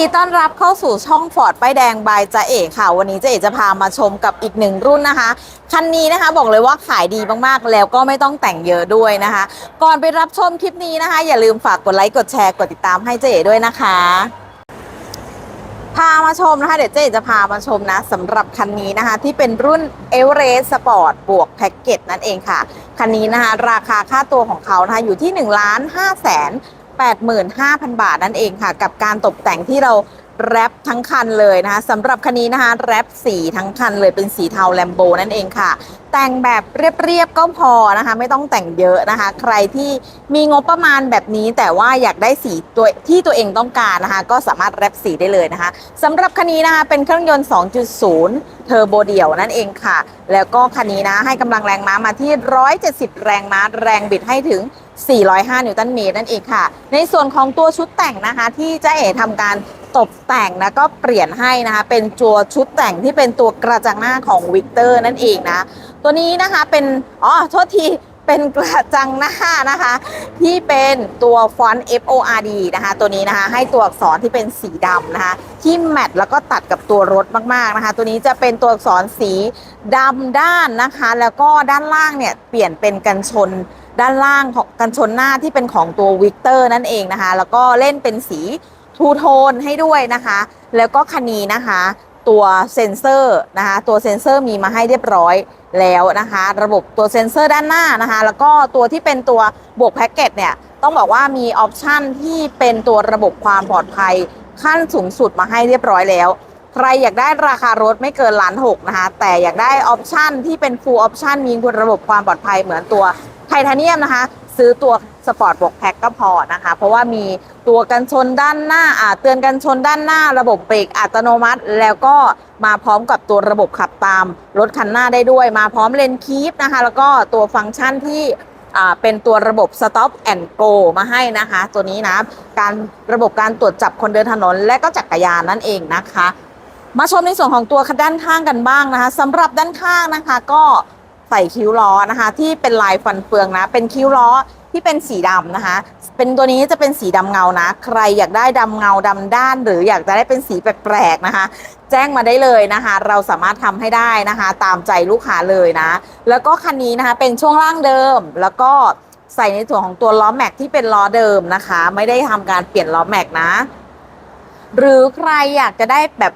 ดีต้อนรับเข้าสู่ช่องฟอร์ดป้ายแดงบายจะเอกค่ะ วันนี้เจะเอกจะพามาชมกับอีกหนึ่งรุ่นนะคะ คันนี้นะคะบอกเลยว่าขายดีมากๆ แล้วก็ไม่ต้องแต่งเยอะด้วยนะคะ ก่อนไปรับชมคลิปนี้นะคะ อย่าลืมฝากกดไลค์กดแชร์กดติดตามให้เจเอกด้วยนะคะ พามาชมนะคะ เดี๋ยวเจ๊จะพามาชมนะสำหรับคันนี้นะคะ ที่เป็นรุ่น e v e r e s t Sport บวกแพ็กเกจนั่นเองค่ะคันนี้นะคะ ราคาค่าตัวของเขานะคะอยู่ที่1นึ่งล้านห้าแสน แปดหมื่นห้าพันบาทนั่นเองค่ะ กับการตกแต่งที่เราแรปทั้งคันเลยนะคะสำหรับคันนี้นะคะแรปสีทั้งคันเลยเป็นสีเทาแลมโบนั่นเองค่ะ แต่งแบบเรียบๆก็พอนะคะ ไม่ต้องแต่งเยอะนะคะ ใครที่มีงบประมาณแบบนี้ แต่ว่าอยากได้สีตัวที่ตัวเองต้องการนะคะ ก็สามารถแรปสีได้เลยนะคะสำหรับคันนี้นะคะเป็นเครื่องยนต์ 2.0 เทอร์โบเดี่ยวนั่นเองค่ะ แล้วก็คันนี้นะให้กำลังแรงม้ามาที่ 170 แรงม้าแรงบิดให้ถึง 405 นิวตันเมตรนั่นเองค่ะ ในส่วนของตัวชุดแต่งนะคะที่เจ๊เอ๋ทำการตกแต่งนะก็เปลี่ยนให้นะคะเป็นตัวชุดแต่งที่เป็นตัวกระจังหน้าของวิกเตอร์นั่นเองนะ ตัวนี้นะคะเป็นอ๋อโทษที เป็นกระจังหน้านะคะ ที่เป็นตัวฟอนต์ F O R D นะคะ ตัวนี้นะคะให้ตัวอักษรที่เป็นสีดำนะคะ ที่แมทแล้วก็ตัดกับตัวรถมากๆนะคะ ตัวนี้จะเป็นตัวอักษรสีดำด้านนะคะ แล้วก็ด้านล่างเนี่ยเปลี่ยนเป็นกันชนด้านล่างของกันชนหน้าที่เป็นของตัววิกเตอร์นั่นเองนะคะ แล้วก็เล่นเป็นสีทูโทนให้ด้วยนะคะ แล้วก็คันนี้นะคะ ตัวเซ็นเซอร์นะคะตัวเซ็นเซอร์มีมาให้เรียบร้อยแล้วนะคะ ระบบตัวเซ็นเซอร์ด้านหน้านะคะ แล้วก็ตัวที่เป็นตัวบวกแพ็กเกจเนี่ยต้องบอกว่ามีออปชันที่เป็นตัวระบบความปลอดภัยขั้นสูงสุดมาให้เรียบร้อยแล้ว ใครอยากได้ราคารถไม่เกินล้านหกนะคะ แต่อยากได้ออปชันที่เป็น full option มีระบบความปลอดภัยเหมือนตัวไทเทเนียมนะคะ ซื้อตัวสปอร์ตบวกแพ็กก็พอนะคะ เพราะว่ามีตัวกันชนด้านหน้าอ่าเตือนกันชนด้านหน้า ระบบเบรกอัตโนมัติ แล้วก็มาพร้อมกับตัวระบบขับตามรถคันหน้าได้ด้วย มาพร้อมเลนคีปนะคะ แล้วก็ตัวฟังก์ชันที่เป็นตัวระบบ stop and go มาให้นะคะ ตัวนี้นะ การระบบการตรวจจับคนเดินถนน และก็จักรยานนั่นเองนะคะ มาชมในส่วนของตัวด้านข้างกันบ้างนะคะสำหรับด้านข้างนะคะ ก็ ใส่คิ้วล้อนะคะ ที่เป็นลายฟันเฟืองนะ เป็นคิ้วล้อที่เป็นสีดำนะคะ เป็นตัวนี้จะเป็นสีดำเงานะ ใครอยากได้ดำเงาดำด้าน หรืออยากจะได้เป็นสีแปลกๆนะคะ แจ้งมาได้เลยนะคะ เราสามารถทำให้ได้นะคะ ตามใจลูกค้าเลยนะ แล้วก็คันนี้นะคะเป็นช่วงล่างเดิม แล้วก็ใส่ในส่วนของตัวล้อแม็กที่เป็นล้อเดิมนะคะ ไม่ได้ทำการเปลี่ยนล้อแม็กนะ หรือใครอยากจะได้แบบ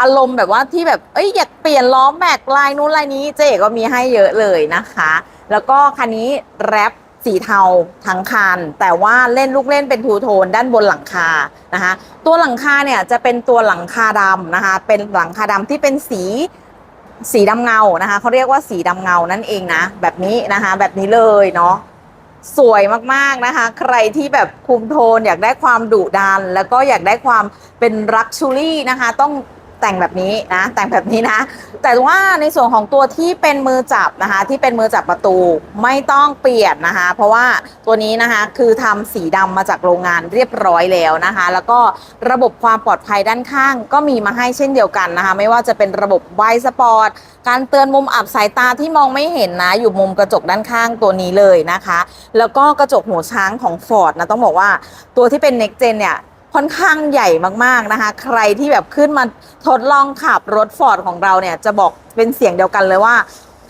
อารมณ์แบบว่าที่แบบเอ้ยอยากเปลี่ยนล้อแม็กลายนู้นลายนี้เจ๊ก็มีให้เยอะเลยนะคะ แล้วก็คันนี้แรปสีเทาทั้งคัน แต่ว่าเล่นลูกเล่นเป็นทูโทนด้านบนหลังคานะคะตัวหลังคาเนี่ยจะเป็นตัวหลังคาดำนะคะ เป็นหลังคาดำที่เป็นสีสีดำเงานะคะเขาเรียกว่าสีดำเงานั่นเองนะ แบบนี้นะคะ แบบนี้เลยเนาะสวยมากๆนะคะ ใครที่แบบคุมโทนอยากได้ความดุดัน แล้วก็อยากได้ความเป็นรักชูรี่นะคะ ต้อง แต่งแบบนี้นะ แต่งแบบนี้นะ แต่ว่าในส่วนของตัวที่เป็นมือจับนะคะ ที่เป็นมือจับประตูไม่ต้องเปลี่ยนนะคะ เพราะว่าตัวนี้นะคะคือทำสีดำมาจากโรงงานเรียบร้อยแล้วนะคะ แล้วก็ระบบความปลอดภัยด้านข้างก็มีมาให้เช่นเดียวกันนะคะ ไม่ว่าจะเป็นระบบไวสปอร์ตการเตือนมุมอับสายตาที่มองไม่เห็นนะ อยู่มุมกระจกด้านข้างตัวนี้เลยนะคะ แล้วก็กระจกหัวช้างของ Ford นะต้องบอกว่าตัวที่เป็น Next Gen เนี่ย ค่อนข้างใหญ่มากๆนะคะ ใครที่แบบขึ้นมาทดลองขับรถ Ford ของเราเนี่ย จะบอกเป็นเสียงเดียวกันเลยว่า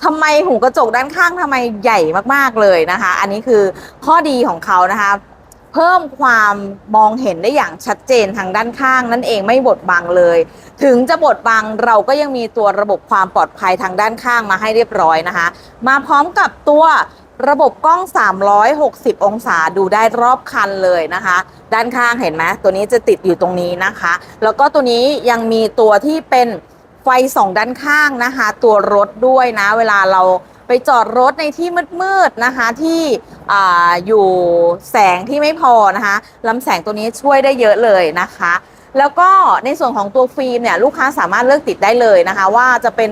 ทำไมหูกระจกด้านข้างทำไมใหญ่มากๆเลยนะคะ อันนี้คือข้อดีของเขานะคะ เพิ่มความมองเห็นได้อย่างชัดเจนทางด้านข้างนั่นเองไม่บดบังเลย ถึงจะบดบังเราก็ยังมีตัวระบบความปลอดภัยทางด้านข้างมาให้เรียบร้อยนะคะ มาพร้อมกับตัว ระบบกล้อง 360 องศาดูได้รอบคันเลยนะคะ ด้านข้างเห็นไหมตัวนี้จะติดอยู่ตรงนี้นะคะ แล้วก็ตัวนี้ยังมีตัวที่เป็นไฟส่องด้านข้างนะคะ ตัวรถด้วยนะ เวลาเราไปจอดรถในที่มืดๆนะคะที่ออยู่แสงที่ไม่พอนะคะลำแสงตัวนี้ช่วยได้เยอะเลยนะคะ แล้วก็ในส่วนของตัวฟิล์มเนี่ยลูกค้าสามารถเลือกติดได้เลยนะคะ ว่าจะเป็น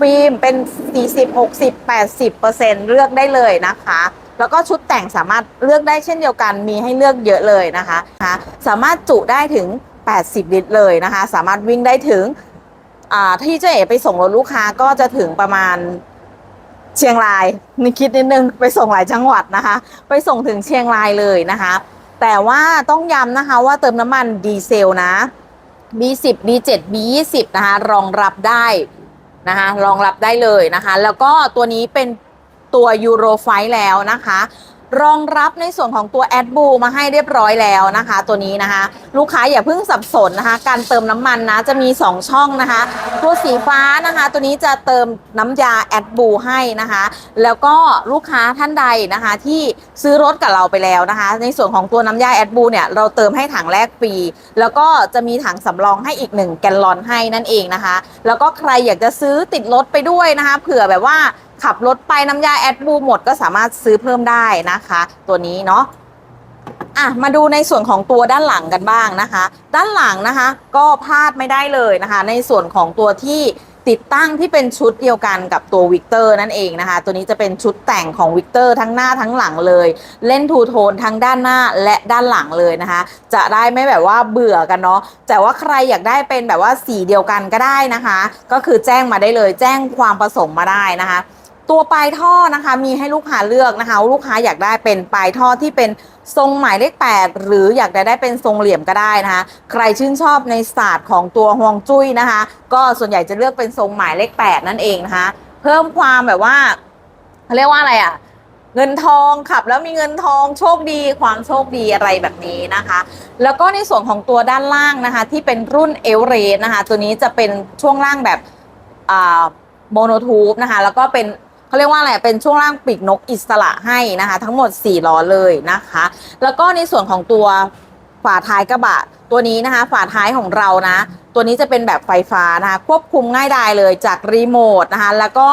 ฟิล์มเป็น 40 60 80เปอร์เซ็นต์เลือกได้เลยนะคะ แล้วก็ชุดแต่งสามารถเลือกได้เช่นเดียวกัน มีให้เลือกเยอะเลยนะคะ สามารถจุได้ถึง 80 ลิตรเลยนะคะ สามารถวิ่งได้ถึงที่เจ๊เอ๋ไปส่งรถลูกค้าก็จะถึงประมาณเชียงรายนี่คิดนิดนึงไปส่งหลายจังหวัดนะคะ ไปส่งถึงเชียงรายเลยนะคะ แต่ว่าต้องย้ำนะคะว่าเติมน้ำมันดีเซลนะ B10 B7 B20 นะคะ รองรับได้ นะคะรองรับได้เลยนะคะ แล้วก็ตัวนี้เป็นตัวยูโรไฟแล้วนะคะ รองรับในส่วนของตัว a d b l u มาให้เรียบร้อยแล้วนะคะ ตัวนี้นะคะ ลูกค้าอย่าเพิ่งสับสนนะคะ การเติมน้ำมันนะจะมี 2 ช่องนะคะ ตัวสีฟ้านะคะ ตัวนี้จะเติมน้ำยา a d b l u ให้นะคะ แล้วก็ลูกค้าท่านใดนะคะ ที่ซื้อรถกับเราไปแล้วนะคะ ในส่วนของตัวน้ำยา a d b l u เนี่ยเราเติมให้ถังแรกฟรีแล้วก็จะมีถังสำรองให้อีก 1 แกลลอนให้นั่นเองนะคะ แล้วก็ใครอยากจะซื้อติดรถไปด้วยนะคะ เผื่อแบบว่า ขับรถไปน้ำยาแอดบูหมดก็สามารถซื้อเพิ่มได้นะคะ ตัวนี้เนาะอะมาดูในส่วนของตัวด้านหลังกันบ้างนะคะ ด้านหลังนะคะ ก็พลาดไม่ได้เลยนะคะ ในส่วนของตัวที่ติดตั้งที่เป็นชุดเดียวกันกับตัววิกเตอร์นั่นเองนะคะ ตัวนี้จะเป็นชุดแต่งของวิกเตอร์ทั้งหน้าทั้งหลังเลย เล่นทูโทนทั้งด้านหน้าและด้านหลังเลยนะคะ จะได้ไม่แบบว่าเบื่อกันเนาะแต่ว่าใครอยากได้เป็นแบบว่าสีเดียวกันก็ได้นะคะ ก็คือแจ้งมาได้เลย แจ้งความประสงค์มาได้นะคะ ตัวปลายท่อนะคะ มีให้ลูกค้าเลือกนะคะว่าลูกค้าอยากได้เป็นปลายท่อที่เป็นทรงหมายเลข 8 หรืออยากได้ได้เป็นทรงเหลี่ยมก็ได้นะคะ ใครชื่นชอบในศาสตร์ของตัวฮวงจุ้ยนะคะ ก็ส่วนใหญ่จะเลือกเป็นทรงหมายเลข 8 นั่นเองนะคะ เพิ่มความแบบว่าเรียกว่าอะไรอะ่ะเงินทองขับแล้วมีเงินทองโชคดีความโชคดีอะไรแบบนี้นะคะ แล้วก็ในส่วนของตัวด้านล่างนะคะ ที่เป็นรุ่นเอลเรสนะคะ ตัวนี้จะเป็นช่วงล่างแบบอ่าโมโนทูบนะคะ แล้วก็เป็น เขาเรียกว่าอะไรเป็นช่วงล่างปีกนกอิสระให้นะคะ ทั้งหมด4ล้อเลยนะคะ แล้วก็ในส่วนของตัวฝาท้ายกระบะตัวนี้นะคะ ฝาท้ายของเรานะ ตัวนี้จะเป็นแบบไฟฟ้านะคะ ควบคุมง่ายดายเลยจากรีโมทนะคะ แล้วก็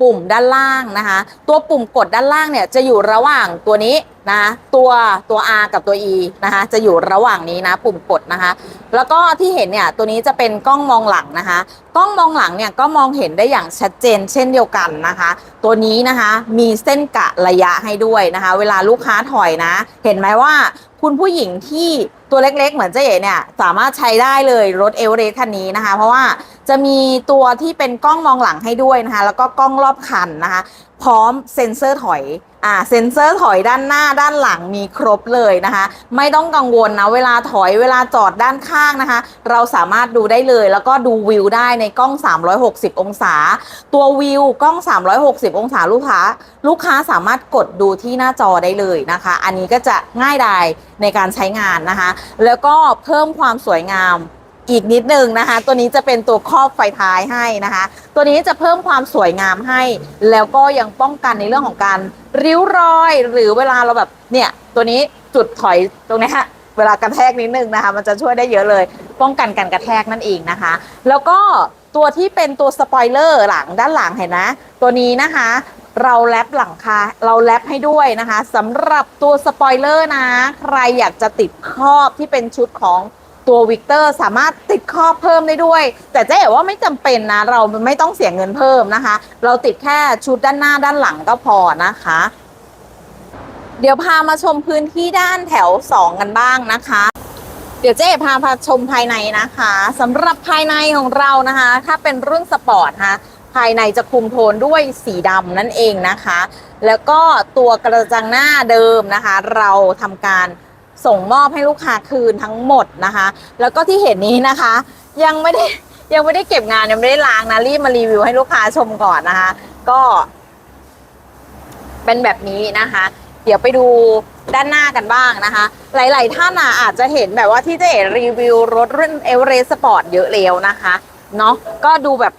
ปุ่มด้านล่างนะคะ ตัวปุ่มกดด้านล่างเนี่ยจะอยู่ระหว่างตัวนี้ นะตัวตัว R กับตัว E นะคะจะอยู่ระหว่างนี้นะปุ่มกดนะคะ แล้วก็ที่เห็นเนี่ยตัวนี้จะเป็นกล้องมองหลังนะคะ กล้องมองหลังเนี่ยก็มองเห็นได้อย่างชัดเจนเช่นเดียวกันนะคะ ตัวนี้นะคะมีเส้นกะระยะให้ด้วยนะคะ เวลาลูกค้าถอยนะ เห็นไหมว่าคุณผู้หญิงที่ตัวเล็กๆ เหมือนเจ๊เอ๋เนี่ยสามารถใช้ได้เลยรถเอเวอเรสต์คันนี้นะคะ เพราะว่าจะมีตัวที่เป็นกล้องมองหลังให้ด้วยนะคะ แล้วก็กล้องรอบคันนะคะ พร้อมเซ็นเซอร์ถอย อ่าเซ็นเซอร์ถอยด้านหน้าด้านหลังมีครบเลยนะคะ ไม่ต้องกังวลนะเวลาถอยเวลาจอดด้านข้างนะคะ เราสามารถดูได้เลย แล้วก็ดูวิวได้ในกล้อง 360 องศา ตัววิวกล้อง 360 องศาลูกค้า ลูกค้าสามารถกดดูที่หน้าจอได้เลยนะคะ อันนี้ก็จะง่ายดายในการใช้งานนะคะ แล้วก็เพิ่มความสวยงาม อีกนิดนึงนะคะ ตัวนี้จะเป็นตัวครอบไฟท้ายให้นะคะ ตัวนี้จะเพิ่มความสวยงามให้ แล้วก็ยังป้องกันในเรื่องของการริ้วรอย หรือเวลาเราแบบเนี่ยตัวนี้จุดถอยตรงนี้ยเวลากระแทกนิดนึงนะคะ มันจะช่วยได้เยอะเลย ป้องกันการกระแทกนั่นเองนะคะ แล้วก็ตัวที่เป็นตัวสปอยเลอร์หลังด้านหลังเห็นนะ ตัวนี้นะคะเราแรปหลังคาเราแรปให้ด้วยนะคะสำหรับตัวสปอยเลอร์นะ ใครอยากจะติดครอบที่เป็นชุดของ ตัววิกเตอร์สามารถติดครอบเพิ่มได้ด้วย แต่เจ๊เอ๋ว่าไม่จำเป็นนะ เราไม่ต้องเสียเงินเพิ่มนะคะ เราติดแค่ชุดด้านหน้าด้านหลังก็พอนะคะ เดี๋ยวพามาชมพื้นที่ด้านแถว 2 กันบ้างนะคะเดี๋ยวเจ๊พาพาชมภายในนะคะสำหรับภายในของเรานะคะ ถ้าเป็นรุ่นสปอร์ตนะคะภายในจะคุมโทนด้วยสีดำนั่นเองนะคะ แล้วก็ตัวกระจังหน้าเดิมนะคะ เราทำการ ส่งมอบให้ลูกค้าคืนทั้งหมดนะคะ แล้วก็ที่เห็นนี้นะคะ ยังไม่ได้ยังไม่ได้เก็บงานยังไม่ได้ล้างนะรีบมารีวิวให้ลูกค้าชมก่อนนะคะ ก็ เป็นแบบนี้นะคะ เดี๋ยวไปดูด้านหน้ากันบ้างนะคะ หลาย ๆ ท่านอาจจะเห็นแบบว่าที่เจ๊รีวิวรถรุ่นเอเวอเรสต์สปอร์ตเยอะแล้วนะคะเนาะก็ดูแบบ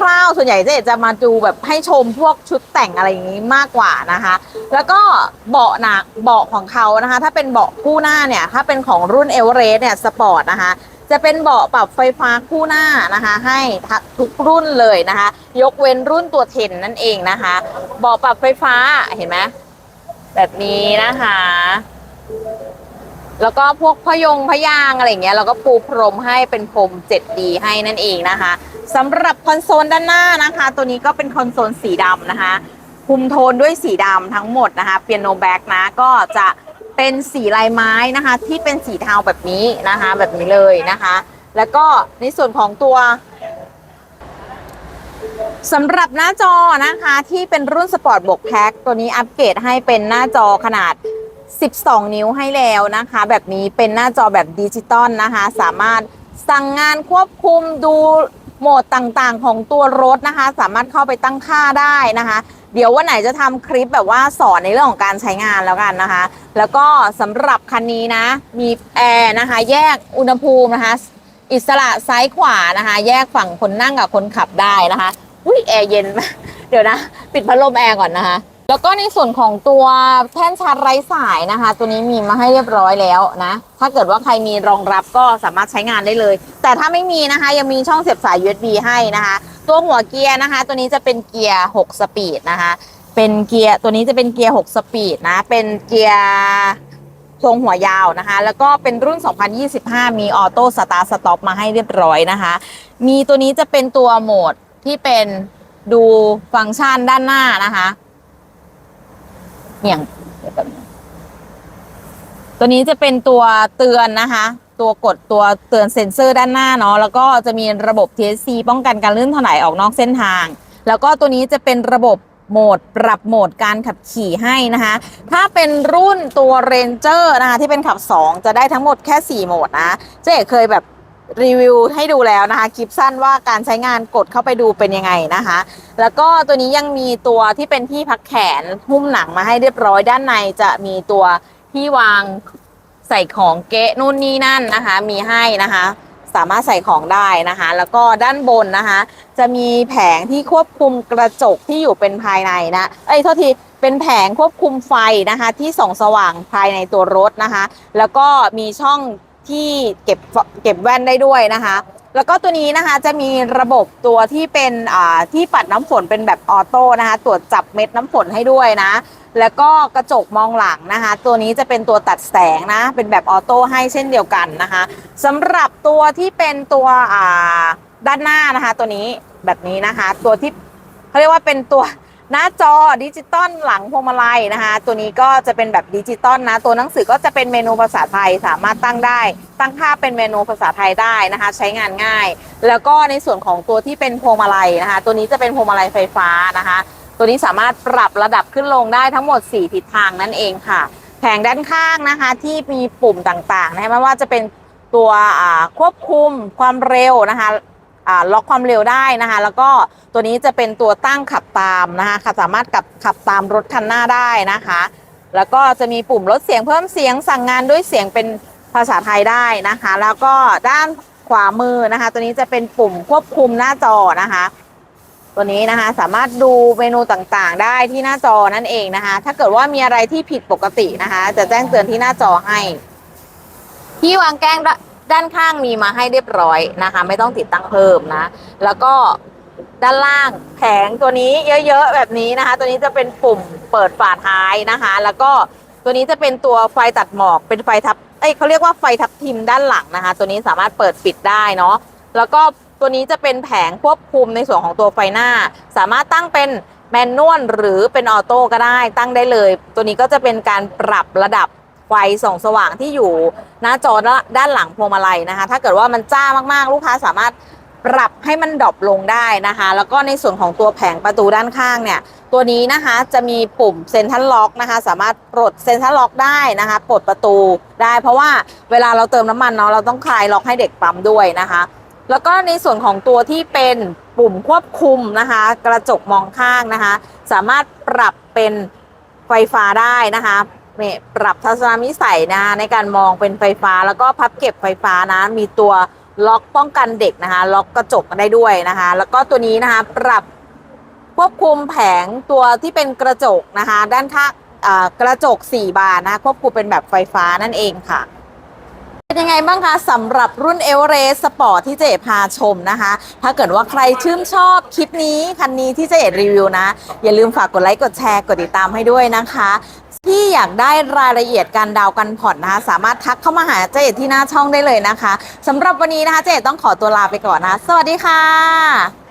คร่าวๆส่วนใหญ่เจ๊จะมาดูแบบให้ชมพวกชุดแต่งอะไรอย่างนี้มากกว่านะคะ แล้วก็เบาะหนักเบาะของเขานะคะ ถ้าเป็นเบาะคู่หน้าเนี่ย ถ้าเป็นของรุ่นเอเวอเรสต์เนี่ยสปอร์ตนะคะ จะเป็นเบาะปรับไฟฟ้าคู่หน้านะคะ ให้ทุกรุ่นเลยนะคะ ยกเว้นรุ่นตัวเทนนั่นเองนะคะ เบาะปรับไฟฟ้าเห็นไหมแบบนี้นะคะ แล้วก็พวกพยงพยางอะไรเงี้ยเราก็ปูพรมให้เป็นพรม 7D ให้นั่นเองนะคะสำหรับคอนโซลด้านหน้านะคะ ตัวนี้ก็เป็นคอนโซลสีดำนะคะ คุมโทนด้วยสีดำทั้งหมดนะคะเปียโนแบ็กนะก็จะเป็นสีลายไม้นะคะ ที่เป็นสีเทาแบบนี้นะคะ แบบนี้เลยนะคะ แล้วก็ในส่วนของตัวสำหรับหน้าจอนะคะที่เป็นรุ่นสปอร์ตบวกแพ็คตัวนี้อัปเกรดให้เป็นหน้าจอขนาด 12 นิ้วให้แล้วนะคะ แบบนี้เป็นหน้าจอแบบดิจิตอลนะคะ สามารถสั่งงานควบคุมดูโหมดต่างๆ ของตัวรถนะคะ สามารถเข้าไปตั้งค่าได้นะคะ เดี๋ยววันไหนจะทำคลิปแบบว่าสอนในเรื่องของการใช้งานแล้วกันนะคะ แล้วก็สำหรับคันนี้นะ มีแอร์นะคะ แยกอุณหภูมินะคะ อิสระซ้ายขวานะคะ แยกฝั่งคนนั่งกับคนขับได้นะคะ อุ้ยแอร์เย็น เดี๋ยวนะ ปิดพัดลมแอร์ก่อนนะคะ แล้วก็ในส่วนของตัวแท่นชาร์จไร้สายนะคะ ตัวนี้มีมาให้เรียบร้อยแล้วนะ ถ้าเกิดว่าใครมีรองรับก็สามารถใช้งานได้เลย แต่ถ้าไม่มีนะคะ ยังมีช่องเสียบสาย USB ให้นะคะ ตัวหัวเกียร์นะคะ ตัวนี้จะเป็นเกียร์ 6 สปีดนะคะ เป็นเกียร์ตัวนี้จะเป็นเกียร์ 6 สปีดนะ เป็นเกียร์ทรงหัวยาวนะคะ แล้วก็เป็นรุ่น 2025 มีออโต้สตาร์สต็อปมาให้เรียบร้อยนะคะ มีตัวนี้จะเป็นตัวโหมดที่เป็นดูฟังก์ชันด้านหน้านะคะ เนี่ยเดี๋ยวแป๊บนึงตัวนี้จะเป็นตัวเตือนนะคะ ตัวกดตัวเตือนเซ็นเซอร์ด้านหน้าเนาะแล้วก็จะมีระบบ TSC ป้องกันการลื่นถลายออกนอกเส้นทาง แล้วก็ตัวนี้จะเป็นระบบโหมดปรับโหมดการขับขี่ให้นะคะ ถ้าเป็นรุ่นตัว Ranger นะคะที่เป็นขับ 2 จะได้ทั้งหมดแค่ 4 โหมดนะ เจ๊เคยแบบ รีวิวให้ดูแล้วนะคะคลิปสั้นว่าการใช้งานกดเข้าไปดูเป็นยังไงนะคะ แล้วก็ตัวนี้ยังมีตัวที่เป็นที่พักแขนหุ้มหนังมาให้เรียบร้อยด้านในจะมีตัวที่วางใส่ของเกะนู่นนี่นั่นนะคะ มีให้นะคะ สามารถใส่ของได้นะคะ แล้วก็ด้านบนนะคะ จะมีแผงที่ควบคุมกระจกที่อยู่เป็นภายในนะเอ้ยโทษทีเป็นแผงควบคุมไฟนะคะ ที่ส่องสว่างภายในตัวรถนะคะ แล้วก็มีช่อง ที่เก็บเก็บแว่นได้ด้วยนะคะ แล้วก็ตัวนี้นะคะจะมีระบบตัวที่เป็นที่ปัดน้ำฝนเป็นแบบออโต้นะคะ ตรวจจับเม็ดน้ำฝนให้ด้วยนะ แล้วก็กระจกมองหลังนะคะ ตัวนี้จะเป็นตัวตัดแสงนะ เป็นแบบออโต้ให้เช่นเดียวกันนะคะสำหรับตัวที่เป็นตัวด้านหน้านะคะ ตัวนี้แบบนี้นะคะ ตัวที่เขาเรียกว่าเป็นตัว หน้าจอดิจิตอลหลังพวงมาลัยนะคะ ตัวนี้ก็จะเป็นแบบดิจิตอลนะ ตัวหนังสือก็จะเป็นเมนูภาษาไทยสามารถตั้งได้ ตั้งค่าเป็นเมนูภาษาไทยได้นะคะ ใช้งานง่าย แล้วก็ในส่วนของตัวที่เป็นพวงมาลัยนะคะ ตัวนี้จะเป็นพวงมาลัยไฟฟ้านะคะ ตัวนี้สามารถปรับระดับขึ้นลงได้ทั้งหมด 4 ทิศทางนั่นเองค่ะ แผงด้านข้างนะคะที่มีปุ่มต่างๆนะคะไม่ว่าจะเป็นตัวควบคุมความเร็วนะคะ ล็อกความเร็วได้นะคะ แล้วก็ตัวนี้จะเป็นตัวตั้งขับตามนะคะสามารถกับขับตามรถคันหน้าได้นะคะ แล้วก็จะมีปุ่มลดเสียงเพิ่มเสียงสั่งงานด้วยเสียงเป็นภาษาไทยได้นะคะ แล้วก็ด้านขวามือนะคะ ตัวนี้จะเป็นปุ่มควบคุมหน้าจอนะคะ ตัวนี้นะคะสามารถดูเมนูต่างๆ ได้ที่หน้าจอนั่นเองนะคะ ถ้าเกิดว่ามีอะไรที่ผิดปกตินะคะ จะแจ้งเตือนที่หน้าจอให้ ที่วางแก้ง ด้านข้างมีมาให้เรียบร้อยนะคะ ไม่ต้องติดตั้งเพิ่มนะ แล้วก็ด้านล่างแผงตัวนี้เยอะๆแบบนี้นะคะ ตัวนี้จะเป็นปุ่มเปิดฝาท้ายนะคะ แล้วก็ตัวนี้จะเป็นตัวไฟตัดหมอกเป็นไฟทับเอ้ยเขาเรียกว่าไฟทับทิมด้านหลังนะคะ ตัวนี้สามารถเปิดปิดได้เนาะแล้วก็ตัวนี้จะเป็นแผงควบคุมในส่วนของตัวไฟหน้า สามารถตั้งเป็นแมนนวลหรือเป็นออโต้ก็ได้ตั้งได้เลย ตัวนี้ก็จะเป็นการปรับระดับ ไฟส่องสว่างที่อยู่หน้าจอด้านหลังพวงมาลัยนะคะ ถ้าเกิดว่ามันจ้ามากๆ ลูกค้าสามารถปรับให้มันดรอปลงได้นะคะ แล้วก็ในส่วนของตัวแผงประตูด้านข้างเนี่ย ตัวนี้นะคะจะมีปุ่มเซ็นทรัลล็อกนะคะ สามารถปลดเซ็นทรัลล็อกได้นะคะปลดประตูได้ เพราะว่าเวลาเราเติมน้ำมันเนาะเราต้องคลายล็อกให้เด็กปั๊มด้วยนะคะ แล้วก็ในส่วนของตัวที่เป็นปุ่มควบคุมนะคะ กระจกมองข้างนะคะ สามารถปรับเป็นไฟฟ้าได้นะคะ นี่ยปรับทัศนวิสัยนะในการมองเป็นไฟฟ้าแล้วก็พับเก็บไฟฟ้านะ มีตัวล็อกป้องกันเด็กนะคะ ล็อกกระจกได้ด้วยนะคะ แล้วก็ตัวนี้นะคะ ปรับควบคุมแผงตัวที่เป็นกระจกนะคะ ด้านข้างอ่ากระจก 4 บานนะคะควบคุมเป็นแบบไฟฟ้านั่นเองค่ะ ยังไงบ้างคะสำหรับรุ่นเอเวอเรสสปอร์ตที่เจ๊พาชมนะคะ ถ้าเกิดว่าใครชื่นชอบคลิปนี้ คันนี้ที่เจ๊รีวิวนะ อย่าลืมฝากกดไลค์กดแชร์กดติดตามให้ด้วยนะคะที่อยากได้รายละเอียดการดาวน์กันผ่อนนะคะสามารถทักเข้ามาหาเจ๊ที่หน้าช่องได้เลยนะคะสำหรับวันนี้นะคะเจ๊ต้องขอตัวลาไปก่อนนะ สวัสดีค่ะ